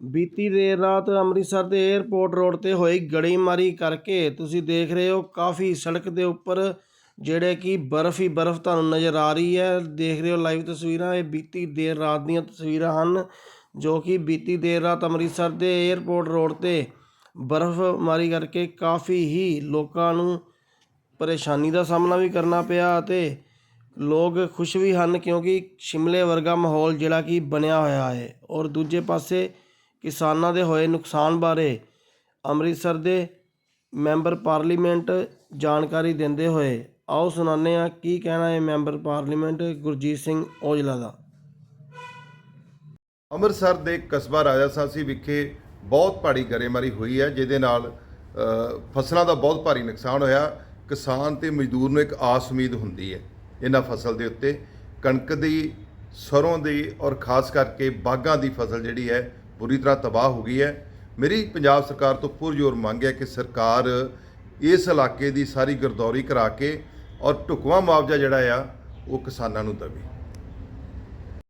ਬੀਤੀ ਦੇਰ ਰਾਤ ਅੰਮ੍ਰਿਤਸਰ ਦੇ 에ਅਰਪੋਰਟ ਰੋਡ ਤੇ ਹੋਈ ਗੜੀਮਾਰੀ ਕਰਕੇ ਤੁਸੀਂ ਦੇਖ ਰਹੇ ਹੋ ਕਾਫੀ ਸੜਕ ਦੇ ਉੱਪਰ ਜਿਹੜੇ ਕਿ ਬਰਫ਼ ਹੀ ਬਰਫ਼ ਤੁਹਾਨੂੰ ਨਜ਼ਰ ਆ ਰਹੀ ਹੈ। ਦੇਖ ਰਹੇ ਹੋ ਲਾਈਵ ਤਸਵੀਰਾਂ, ਇਹ ਬੀਤੀ ਦੇਰ ਰਾਤ ਦੀਆਂ ਤਸਵੀਰਾਂ ਹਨ ਜੋ ਕਿ ਬੀਤੀ ਦੇਰ ਰਾਤ ਅੰਮ੍ਰਿਤਸਰ ਦੇ 에ਅਰਪੋਰਟ ਰੋਡ ਤੇ ਬਰਫ ਮਾਰੀ ਕਰਕੇ ਕਾਫੀ ਹੀ ਲੋਕਾਂ ਨੂੰ ਪਰੇਸ਼ਾਨੀ ਦਾ ਸਾਹਮਣਾ ਵੀ ਕਰਨਾ ਪਿਆ ਅਤੇ ਲੋਕ ਖੁਸ਼ ਵੀ ਹਨ ਕਿਉਂਕਿ ਸ਼ਿਮਲੇ ਵਰਗਾ ਮਾਹੌਲ ਜਿਹੜਾ ਕਿ ਬਣਿਆ ਹੋਇਆ ਹੈ। ਔਰ ਦੂਜੇ ਪਾਸੇ ਕਿਸਾਨਾਂ ਦੇ ਹੋਏ ਨੁਕਸਾਨ ਬਾਰੇ ਅੰਮ੍ਰਿਤਸਰ ਦੇ ਮੈਂਬਰ ਪਾਰਲੀਮੈਂਟ ਜਾਣਕਾਰੀ ਦਿੰਦੇ ਹੋਏ ਆਓ ਸੁਣਾਉਂਦੇ ਹਾਂ ਕੀ ਕਹਿਣਾ ਹੈ ਮੈਂਬਰ ਪਾਰਲੀਮੈਂਟ ਗੁਰਜੀਤ ਸਿੰਘ ਔਜਲਾ ਦਾ। ਅੰਮ੍ਰਿਤਸਰ ਦੇ ਕਸਬਾ ਰਾਜਾ ਰਾਜਾਸਾਂਸੀ ਵਿਖੇ ਬਹੁਤ ਭਾਰੀ ਗਰੇਮਾਰੀ ਹੋਈ ਹੈ, ਜਿਹਦੇ ਨਾਲ ਫਸਲਾਂ ਦਾ ਬਹੁਤ ਭਾਰੀ ਨੁਕਸਾਨ ਹੋਇਆ। ਕਿਸਾਨ ਤੇ ਮਜ਼ਦੂਰ ਨੂੰ ਇੱਕ ਆਸ ਉਮੀਦ ਹੁੰਦੀ ਹੈ ਇਹਨਾਂ ਫਸਲ ਦੇ ਉੱਤੇ। ਕਣਕ ਦੀ, ਸਰੋਂ ਦੀ ਔਰ ਖਾਸ ਕਰਕੇ ਬਾਗਾਂ ਦੀ ਫਸਲ ਜਿਹੜੀ ਹੈ ਬੁਰੀ ਤਰ੍ਹਾਂ ਤਬਾਹ ਹੋ ਗਈ ਹੈ। ਮੇਰੀ ਪੰਜਾਬ ਸਰਕਾਰ ਤੋਂ ਪੁਰਜ਼ੋਰ ਮੰਗ ਹੈ ਕਿ ਸਰਕਾਰ ਇਸ ਇਲਾਕੇ ਦੀ ਸਾਰੀ ਗਰਦੌਰੀ ਕਰਾ ਕੇ ਔਰ ਢੁਕਵਾਂ ਮੁਆਵਜ਼ਾ ਜਿਹੜਾ ਆ, ਉਹ ਕਿਸਾਨਾਂ ਨੂੰ ਦੇਵੇ।